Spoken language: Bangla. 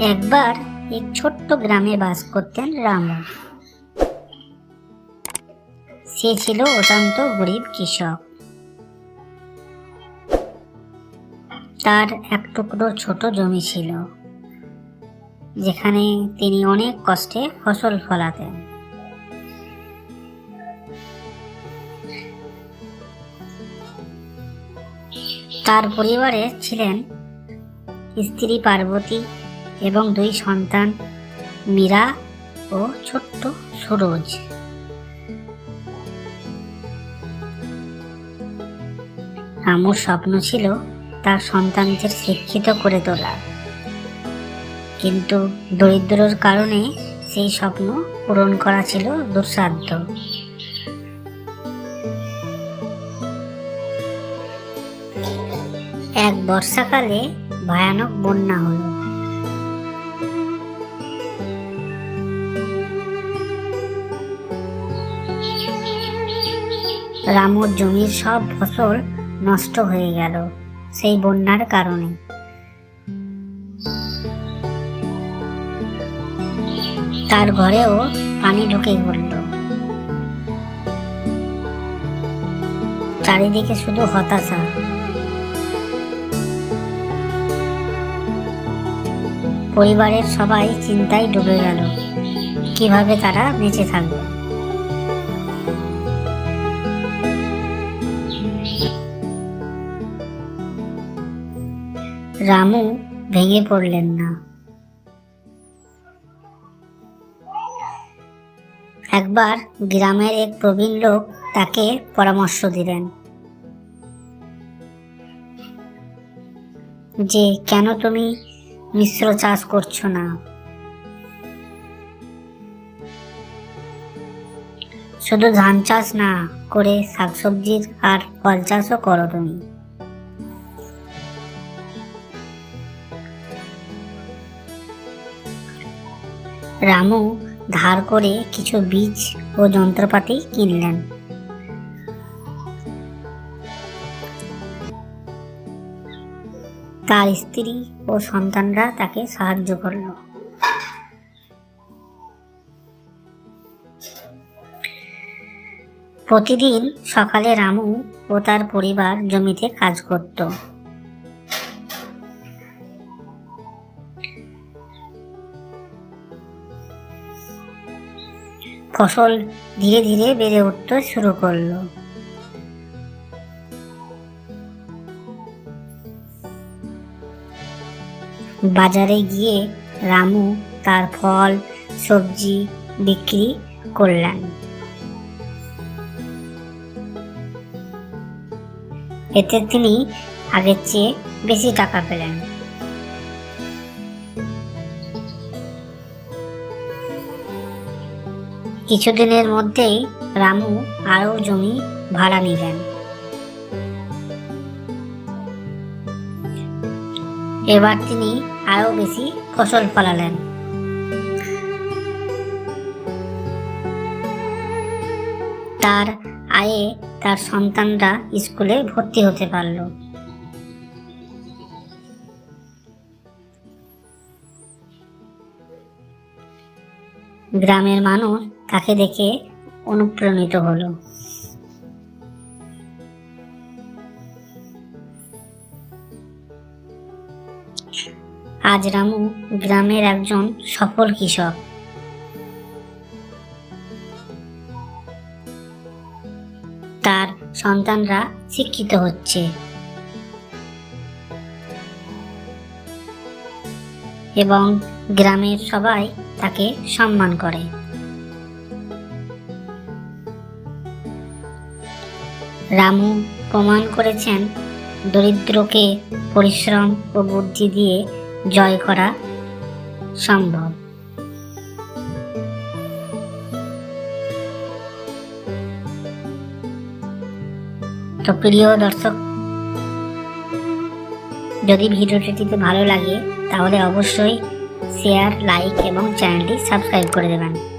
একবার এক ছোট্ট গ্রামে বাস করতেন রামু। সে ছিল অত্যন্ত গরিব কৃষক। তার এক টুকরো ছোট জমি ছিল, যেখানে তিনি অনেক কষ্টে ফসল ফলাতেন। তার পরিবারে ছিলেন স্ত্রী পার্বতী এবং দুই সন্তান, মীরা ও ছোট্ট সুরজ। রামুর স্বপ্ন ছিল তার সন্তানদের শিক্ষিত করে তোলা। কিন্তু দরিদ্রর কারণে সেই স্বপ্ন পূরণ করা ছিল দুঃসাধ্য। এক বর্ষাকালে ভয়ানক বন্যা হলো। রামুর জমির সব ফসল নষ্ট হয়ে গেল সেই বন্যার কারণে। তার ঘরেও পানি ঢুকে পড়ল। চারিদিকে শুধু হতাশা। পরিবারের সবাই চিন্তায় ডুবে গেল। কীভাবে তারা বেঁচে থাকবে? রামু ভেঙে পড়লেন না। একবার গ্রামের এক প্রবীণ লোক তাকে পরামর্শ দিলেন যে, কেন তুমি মিশ্র চাষ করছ না? শুধু ধান চাষ না, করে শাকসবজির আর ফল চাষও করো তুমি। রামু ধার করে কিছু বীজ ও যন্ত্রপাতি কিনলেন। তার স্ত্রী ও সন্তানরা তাকে সাহায্য করল। প্রতিদিন সকালে রামু ও তার পরিবার জমিতে কাজ করত। ফসল ধীরে ধীরে বেড়ে উঠতে শুরু করল। বাজারে গিয়ে রামু তার ফল, সবজি বিক্রি করলেন। এতে তিনি আগের চেয়ে বেশি টাকা পেলেন। কিছুদিনের মধ্যেই রামু আরও জমি ভাড়া নিলেন। এবার তিনি আরও বেশি ফসল ফলালেন। তার আয়ে তার সন্তানরা স্কুলে ভর্তি হতে পারল। গ্রামের মানুষ তাকে দেখে অনুপ্রাণিত হলো। আজ রামু গ্রামের একজন সফল কৃষক। তার সন্তানরা শিক্ষিত হচ্ছে। এবং গ্রামের সবাই তাকে সম্মান করে। রামু প্রমাণ করেছেন দরিদ্রকে পরিশ্রম ও বুদ্ধি দিয়ে জয় করা সম্ভব। তো প্রিয় দর্শক, যদি ভিডিওটিতে ভালো লাগে, তাহলে অবশ্যই শেয়ার লাইক এবং চ্যানেলটি সাবস্ক্রাইব করে দেবেন।